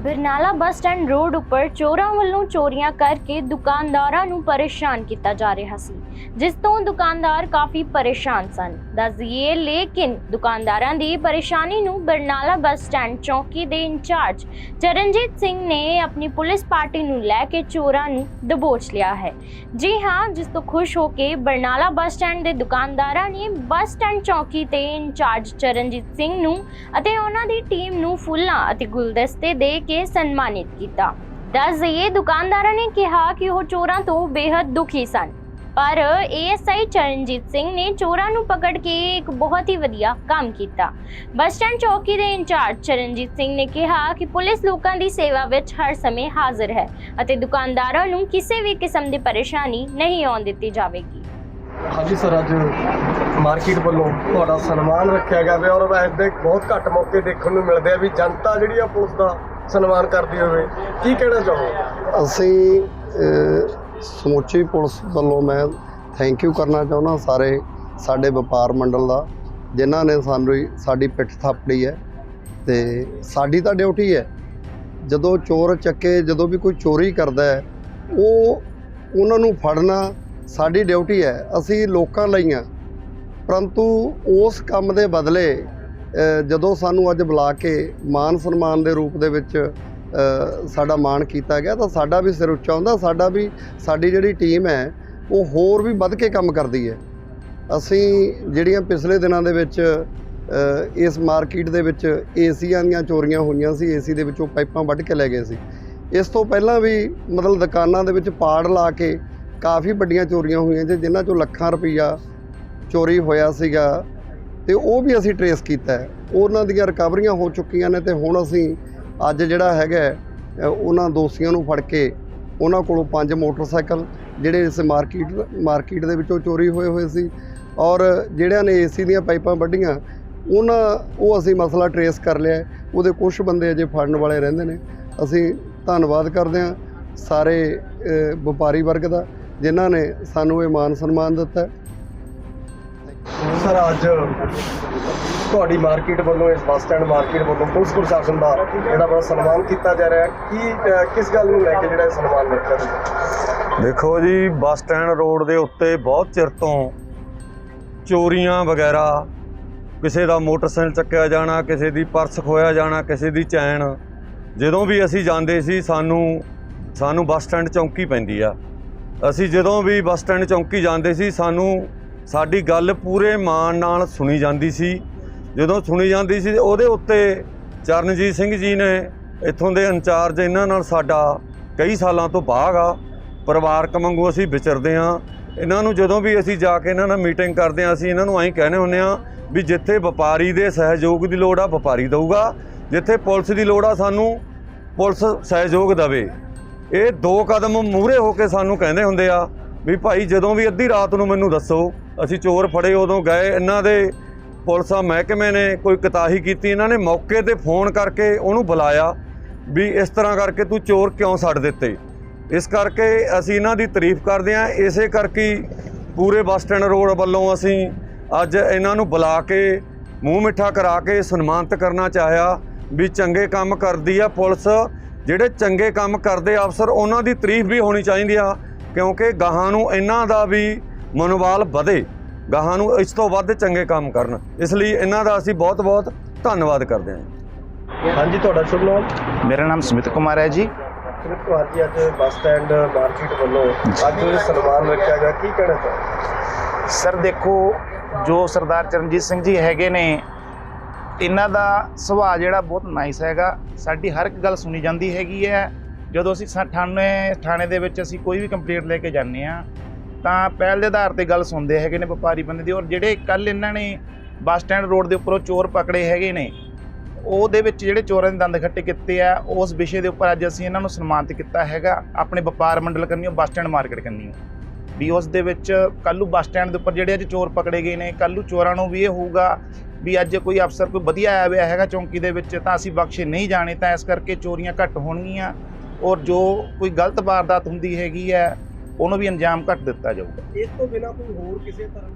Barnala bus stand road ਉੱਪਰ ਚੋਰਾਂ ਵੱਲੋਂ ਚੋਰੀਆਂ ਕਰਕੇ ਦੁਕਾਨਦਾਰਾਂ ਨੂੰ ਪਰੇਸ਼ਾਨ ਕੀਤਾ ਜਾ ਰਿਹਾ ਸੀ। ਜਿਸ ਤੋਂ ਦੁਕਾਨਦਾਰ ਕਾਫੀ ਪਰੇਸ਼ਾਨ ਸਨ। ਦੱਸਈਏ ਲੇਕਿਨ ਦੁਕਾਨਦਾਰਾਂ ਦੀ ਪਰੇਸ਼ਾਨੀ ਨੂੰ ਬਰਨਾਲਾ ਬੱਸ ਸਟੈਂਡ ਚੌਕੀ ਦੇ ਇੰਚਾਰਜ ਚਰਨਜੀਤ ਸਿੰਘ ਨੇ ਆਪਣੀ ਪੁਲਿਸ ਪਾਰਟੀ ਨੂੰ ਲੈ ਕੇ ਚੋਰਾਂ ਨੂੰ ਦਬੋਚ ਲਿਆ ਹੈ। ਜੀ ਹਾਂ, ਜਿਸ ਤੋਂ ਖੁਸ਼ ਹੋ ਕੇ ਬਰਨਾਲਾ ਬੱਸ ਸਟੈਂਡ ਦੇ ਦੁਕਾਨਦਾਰਾਂ ਨੇ ਬੱਸ ਸਟੈਂਡ ਚੌਕੀ ਤੇ ਇੰਚਾਰਜ ਚਰਨਜੀਤ ਸਿੰਘ ਨੂੰ ਅਤੇ ਉਹਨਾਂ ਦੀ ਟੀਮ ਨੂੰ ਫੁੱਲਾਂ ਅਤੇ ਗੁਲਦਸਤੇ ਦੇ ਕੇ ਸਨਮਾਨਿਤ ਕੀਤਾ। ਦੱਸ ਦਈਏ ਦੁਕਾਨਦਾਰਾਂ ਨੇ ਕਿਹਾ ਕਿ ਉਹ ਚੋਰਾਂ ਤੋਂ ਬੇहद ਦੁਖੀ ਸਨ। ਪਰ ਏਐਸਆਈ ਚਰਨਜੀਤ ਸਿੰਘ ਨੇ ਚੋਰਾਂ ਨੂੰ ਪਕੜ ਕੇ ਇੱਕ ਬਹੁਤ ਹੀ ਵਧੀਆ ਕੰਮ ਕੀਤਾ। ਬੱਸ ਸਟੈਂਡ ਚੌਕੀ ਦੇ ਇੰਚਾਰਜ ਚਰਨਜੀਤ ਸਿੰਘ ਨੇ ਕਿਹਾ ਕਿ ਪੁਲਿਸ ਲੋਕਾਂ ਦੀ ਸੇਵਾ ਵਿੱਚ ਹਰ ਸਮੇਂ ਹਾਜ਼ਰ ਹੈ ਅਤੇ ਦੁਕਾਨਦਾਰਾਂ ਨੂੰ ਕਿਸੇ ਵੀ ਕਿਸਮ ਦੀ ਪਰੇਸ਼ਾਨੀ ਨਹੀਂ ਆਉਣ ਦਿੱਤੀ ਜਾਵੇਗੀ। ਹਾਂਜੀ ਸਰ ਅੱਜ ਮਾਰਕੀਟ ਵੱਲੋਂ ਤੁਹਾਡਾ ਸਨਮਾਨ ਰੱਖਿਆ ਗਿਆ ਵੇ ਔਰ ਵੈਸੇ ਬਹੁਤ ਘੱਟ ਮੌਕੇ ਦੇਖਣ ਨੂੰ ਮਿਲਦੇ ਆ ਵੀ ਜਨਤਾ ਜਿਹੜੀ ਆ ਪੁਲਿਸ ਦਾ ਸਨਮਾਨ ਕਰਦੀ ਹੋਵੇ। ਕੀ ਕਹਿਣਾ ਚਾਹੋ ਅਸੀਂ ਸਮੁੱਚੀ ਪੁਲਿਸ ਵੱਲੋਂ ਮੈਂ ਥੈਂਕ ਯੂ ਕਰਨਾ ਚਾਹੁੰਦਾ ਸਾਰੇ ਸਾਡੇ ਵਪਾਰ ਮੰਡਲ ਦਾ, ਜਿਨ੍ਹਾਂ ਨੇ ਸਾਨੂੰ ਸਾਡੀ ਪਿੱਠ ਥਾਪੜੀ ਹੈ ਤੇ ਸਾਡੀ ਤਾਂ ਡਿਊਟੀ ਹੈ। ਜਦੋਂ ਚੋਰ ਚੱਕੇ, ਜਦੋਂ ਵੀ ਕੋਈ ਚੋਰੀ ਕਰਦਾ ਹੈ, ਉਹ ਉਹਨਾਂ ਨੂੰ ਫੜਨਾ ਸਾਡੀ ਡਿਊਟੀ ਹੈ। ਅਸੀਂ ਲੋਕਾਂ ਲਈ ਹਾਂ। ਪਰੰਤੂ ਉਸ ਕੰਮ ਦੇ ਬਦਲੇ ਜਦੋਂ ਸਾਨੂੰ ਅੱਜ ਬੁਲਾ ਕੇ ਮਾਨ ਸਨਮਾਨ ਦੇ ਰੂਪ ਦੇ ਵਿੱਚ ਸਾਡਾ ਮਾਣ ਕੀਤਾ ਗਿਆ, ਤਾਂ ਸਾਡਾ ਵੀ ਸਿਰ ਉੱਚਾ ਹੁੰਦਾ, ਸਾਡਾ ਵੀ, ਸਾਡੀ ਜਿਹੜੀ ਟੀਮ ਹੈ, ਉਹ ਹੋਰ ਵੀ ਵੱਧ ਕੇ ਕੰਮ ਕਰਦੀ ਹੈ। ਅਸੀਂ ਜਿਹੜੀਆਂ ਪਿਛਲੇ ਦਿਨਾਂ ਦੇ ਵਿੱਚ ਇਸ ਮਾਰਕੀਟ ਦੇ ਵਿੱਚ ਏਸੀਆਂ ਦੀਆਂ ਚੋਰੀਆਂ ਹੋਈਆਂ ਸੀ, ਏਸੀ ਦੇ ਵਿੱਚੋਂ ਪਾਈਪਾਂ ਵੱਢ ਕੇ ਲੈ ਗਏ ਸੀ। ਇਸ ਤੋਂ ਪਹਿਲਾਂ ਵੀ ਮਤਲਬ ਦੁਕਾਨਾਂ ਦੇ ਵਿੱਚ ਪਾੜ ਲਾ ਕੇ ਕਾਫੀ ਵੱਡੀਆਂ ਚੋਰੀਆਂ ਹੋਈਆਂ ਜੀ, ਜਿਨ੍ਹਾਂ ਚੋਂ ਲੱਖਾਂ ਰੁਪਈਆ ਚੋਰੀ ਹੋਇਆ ਸੀਗਾ, ਤੇ ਉਹ ਵੀ ਅਸੀਂ ਟਰੇਸ ਕੀਤਾ ਉਹਨਾਂ ਦੀਆਂ ਰਿਕਵਰੀਆਂ ਹੋ ਚੁੱਕੀਆਂ ਨੇ, ਤੇ ਹੁਣ ਅਸੀਂ ਅੱਜ ਜਿਹੜਾ ਹੈਗਾ ਉਹਨਾਂ ਦੋਸ਼ੀਆਂ ਨੂੰ ਫੜ ਕੇ ਉਹਨਾਂ ਕੋਲੋਂ ਪੰਜ ਮੋਟਰਸਾਈਕਲ ਜਿਹੜੇ ਇਸ ਮਾਰਕੀਟ ਮਾਰਕੀਟ ਦੇ ਵਿੱਚੋਂ ਚੋਰੀ ਹੋਏ ਹੋਏ ਸੀ ਔਰ ਜਿਹੜਿਆਂ ਨੇ ਏਸੀ ਦੀਆਂ ਪਾਈਪਾਂ ਵੱਢੀਆਂ, ਉਹਨਾਂ, ਉਹ ਅਸੀਂ ਮਸਲਾ ਟਰੇਸ ਕਰ ਲਿਆ ਉਹਦੇ ਕੁਝ ਬੰਦੇ ਅਜੇ ਫੜਨ ਵਾਲੇ ਰਹਿੰਦੇ ਨੇ। ਅਸੀਂ ਧੰਨਵਾਦ ਕਰਦੇ ਹਾਂ ਸਾਰੇ ਵਪਾਰੀ ਵਰਗ ਦਾ ਜਿਨ੍ਹਾਂ ਨੇ ਸਾਨੂੰ ਇਹ ਮਾਨ ਸਨਮਾਨ ਦਿੱਤਾ ਸਰ, ਅੱਜ ਤੁਹਾਡੀ ਮਾਰਕੀਟ ਵੱਲੋਂ, ਇਸ ਬੱਸ ਸਟੈਂਡ ਮਾਰਕੀਟ ਵੱਲੋਂ ਪੁਲਿਸ ਪ੍ਰਸ਼ਾਸਨ ਦਾ ਜਿਹੜਾ ਬੜਾ ਸਨਮਾਨ ਕੀਤਾ ਜਾ ਰਿਹਾ ਹੈ, ਕੀ ਕਿਸ ਗੱਲ ਨੂੰ ਲੈ ਕੇ ਜਿਹੜਾ ਇਹ ਸਨਮਾਨ ਰੱਖਿਆ ਤੁਸੀਂ ਦੇਖੋ ਜੀ, ਬੱਸ ਸਟੈਂਡ ਰੋਡ ਦੇ ਉੱਤੇ ਬਹੁਤ ਚਿਰ ਤੋਂ ਚੋਰੀਆਂ ਵਗੈਰਾ, ਕਿਸੇ ਦਾ ਮੋਟਰਸਾਈਕਲ ਚੱਕਿਆ ਜਾਣਾ, ਕਿਸੇ ਦੀ ਪਰਸ ਖੋਇਆ ਜਾਣਾ, ਕਿਸੇ ਦੀ ਚੈਨ, ਜਦੋਂ ਵੀ ਅਸੀਂ ਜਾਂਦੇ ਸੀ, ਸਾਨੂੰ ਸਾਨੂੰ ਬੱਸ ਸਟੈਂਡ ਚੌਂਕੀ ਪੈਂਦੀ ਆ। ਅਸੀਂ ਜਦੋਂ ਵੀ ਬੱਸ ਸਟੈਂਡ ਚੌਂਕੀ ਜਾਂਦੇ ਸੀ, ਸਾਨੂੰ ਸਾਡੀ ਗੱਲ ਪੂਰੇ ਮਾਣ ਨਾਲ ਸੁਣੀ ਜਾਂਦੀ ਸੀ। ਜਦੋਂ ਸੁਣੀ ਜਾਂਦੀ ਸੀ, ਉਹਦੇ ਉੱਤੇ ਚਰਨਜੀਤ ਸਿੰਘ ਜੀ ਨੇ ਇੱਥੋਂ ਦੇ ਇੰਚਾਰਜ ਇਹਨਾਂ ਨਾਲ ਸਾਡਾ ਕਈ ਸਾਲਾਂ ਤੋਂ ਬਾਗ ਆ। ਪਰਿਵਾਰਕ ਵਾਂਗੂ ਅਸੀਂ ਵਿਚਰਦੇ ਹਾਂ। ਇਹਨਾਂ ਨੂੰ ਜਦੋਂ ਵੀ ਅਸੀਂ ਜਾ ਕੇ ਇਹਨਾਂ ਨਾਲ ਮੀਟਿੰਗ ਕਰਦੇ ਹਾਂ, ਅਸੀਂ ਇਹਨਾਂ ਨੂੰ ਐਂ ਕਹਿੰਦੇ ਹੁੰਦੇ ਹਾਂ ਵੀ ਜਿੱਥੇ ਵਪਾਰੀ ਦੇ ਸਹਿਯੋਗ ਦੀ ਲੋੜ ਆ, ਵਪਾਰੀ ਦਊਗਾ। ਜਿੱਥੇ ਪੁਲਿਸ ਦੀ ਲੋੜ ਆ, ਸਾਨੂੰ ਪੁਲਿਸ ਸਹਿਯੋਗ ਦੇਵੇ। ਇਹ ਦੋ ਕਦਮ ਮੂਹਰੇ ਹੋ ਕੇ ਸਾਨੂੰ ਕਹਿੰਦੇ ਹੁੰਦੇ ਆ ਵੀ ਭਾਈ ਜਦੋਂ ਵੀ ਅੱਧੀ ਰਾਤ ਨੂੰ ਮੈਨੂੰ ਦੱਸੋ, ਅਸੀਂ ਚੋਰ ਫੜੇ ਉਦੋਂ ਗਏ, ਇਹਨਾਂ ਦੇ ਪੁਲਿਸਾਂ ਮਹਿਕਮੇ ਨੇ ਕੋਈ ਕਤਾਹੀ ਕੀਤੀ, ਇਹਨਾਂ ਨੇ ਮੌਕੇ ਤੇ ਫੋਨ ਕਰਕੇ ਉਹਨੂੰ ਬੁਲਾਇਆ ਵੀ ਇਸ ਤਰ੍ਹਾਂ ਕਰਕੇ ਤੂੰ ਚੋਰ ਕਿਉਂ ਛੱਡ ਦਿੱਤੇ? ਇਸ ਕਰਕੇ ਅਸੀਂ ਇਹਨਾਂ ਦੀ ਤਾਰੀਫ ਕਰਦੇ ਹਾਂ। ਇਸੇ ਕਰਕੇ ਪੂਰੇ ਬੱਸ ਸਟੈਂਡ ਰੋਡ ਵੱਲੋਂ ਅਸੀਂ ਅੱਜ ਇਹਨਾਂ ਨੂੰ ਬੁਲਾ ਕੇ, ਮੂੰਹ ਮਿੱਠਾ ਕਰਾ ਕੇ ਸਨਮਾਨਿਤ ਕਰਨਾ ਚਾਹਿਆ ਵੀ ਚੰਗੇ ਕੰਮ ਕਰਦੀ ਆ ਪੁਲਿਸ। ਜਿਹੜੇ ਚੰਗੇ ਕੰਮ ਕਰਦੇ ਅਫਸਰ, ਉਹਨਾਂ ਦੀ ਤਾਰੀਫ ਵੀ ਹੋਣੀ ਚਾਹੀਦੀ ਆ, ਕਿਉਂਕਿ ਗਾਹਾਂ ਨੂੰ ਇਹਨਾਂ ਦਾ ਵੀ ਮਨੋਬਲ ਵਧੇ। ਗਾਹਾਂ ਨੂੰ ਇਸ ਤੋਂ ਵੱਧ ਚੰਗੇ ਕੰਮ ਕਰਨ। ਇਸ ਲਈ ਇਹਨਾਂ ਦਾ ਅਸੀਂ ਬਹੁਤ-ਬਹੁਤ ਧੰਨਵਾਦ ਕਰਦੇ ਹਾਂ। ਹਾਂਜੀ ਤੁਹਾਡਾ ਸ਼ੁਭ ਨਾਮ? ਮੇਰਾ ਨਾਮ ਸਮਿਤ ਕੁਮਾਰ ਹੈ ਜੀ। ਅੱਜ ਬੱਸ ਸਟੈਂਡ ਮਾਰਕੀਟ ਵੱਲੋਂ ਅੱਜ ਸਨਮਾਨ ਰੱਖਿਆ ਗਿਆ। ਕੀ ਕਹਿਣਾ ਚਾਹੋ ਸਰ ਦੇਖੋ ਜੋ ਸਰਦਾਰ ਚਰਨਜੀਤ ਸਿੰਘ ਜੀ ਹੈਗੇ ਨੇ ਇਹਨਾਂ ਦਾ ਸੁਭਾਅ ਜਿਹੜਾ ਬਹੁਤ ਨਾਈਸ ਹੈਗਾ। ਸਾਡੀ ਹਰ ਇੱਕ ਗੱਲ ਸੁਣੀ ਜਾਂਦੀ ਹੈਗੀ ਹੈ। ਜਦੋਂ ਅਸੀਂ ਥਾਣੇ ਥਾਣੇ ਦੇ ਵਿੱਚ ਅਸੀਂ ਕੋਈ ਵੀ ਕੰਪਲੇਂਟ ਲੈ ਕੇ ਜਾਂਦੇ ਆ ਤਾਂ ਪਹਿਲ ਦੇ ਆਧਾਰ ਤੇ ਗੱਲ ਸੁਣਦੇ ਹੈਗੇ ਨੇ ਵਪਾਰੀ ਬੰਦੇ ਦੀ। ਔਰ ਜਿਹੜੇ ਕੱਲ ਇਹਨਾਂ ਨੇ ਬੱਸ ਸਟੈਂਡ ਰੋਡ ਦੇ ਉੱਪਰੋਂ ਚੋਰ ਪਕੜੇ ਹੈਗੇ ਨੇ, ਉਹਦੇ ਵਿੱਚ ਜਿਹੜੇ ਚੋਰਾਂ ਦੇ ਦੰਦ ਖੱਟੇ ਕੀਤੇ ਆ, ਉਸ ਵਿਸ਼ੇ ਦੇ ਉੱਪਰ ਅੱਜ ਅਸੀਂ ਇਹਨਾਂ ਨੂੰ ਸਨਮਾਨਿਤ ਕੀਤਾ ਹੈਗਾ, ਆਪਣੇ ਵਪਾਰ ਮੰਡਲ ਕੰਨੀਓ, ਬੱਸ ਸਟੈਂਡ ਮਾਰਕੀਟ ਕੰਨੀਓ। ਵੀ ਉਸ ਦੇ ਵਿੱਚ ਕੱਲੂ ਬੱਸ ਸਟੈਂਡ ਦੇ ਉੱਪਰ ਜਿਹੜੇ ਅੱਜ ਚੋਰ ਪਕੜੇ ਗਏ ਨੇ ਕੱਲੂ ਚੋਰਾਂ ਨੂੰ ਵੀ ਇਹ ਹੋਊਗਾ ਵੀ ਅੱਜ ਕੋਈ ਅਫਸਰ ਕੋਈ ਵਧੀਆ ਆਇਆ ਹੋਇਆ ਹੈਗਾ ਚੌਂਕੀ ਦੇ ਵਿੱਚ, ਤਾਂ ਅਸੀਂ ਬਖਸ਼ੇ ਨਹੀਂ ਜਾਣੇ, ਤਾਂ ਇਸ ਕਰਕੇ ਚੋਰੀਆਂ ਘੱਟ ਹੋਣਗੀਆਂ। ਔਰ ਜੋ ਕੋਈ ਗਲਤ ਵਾਰਦਾਤ ਹੁੰਦੀ ਹੈਗੀ ਹੈ ਉਹਨੂੰ ਵੀ ਅੰਜਾਮ ਘੱਟ ਦਿੱਤਾ ਜਾਊਗਾ। ਇਸ ਤੋਂ ਬਿਨਾਂ ਕੋਈ ਹੋਰ ਕਿਸੇ ਤਰ੍ਹਾਂ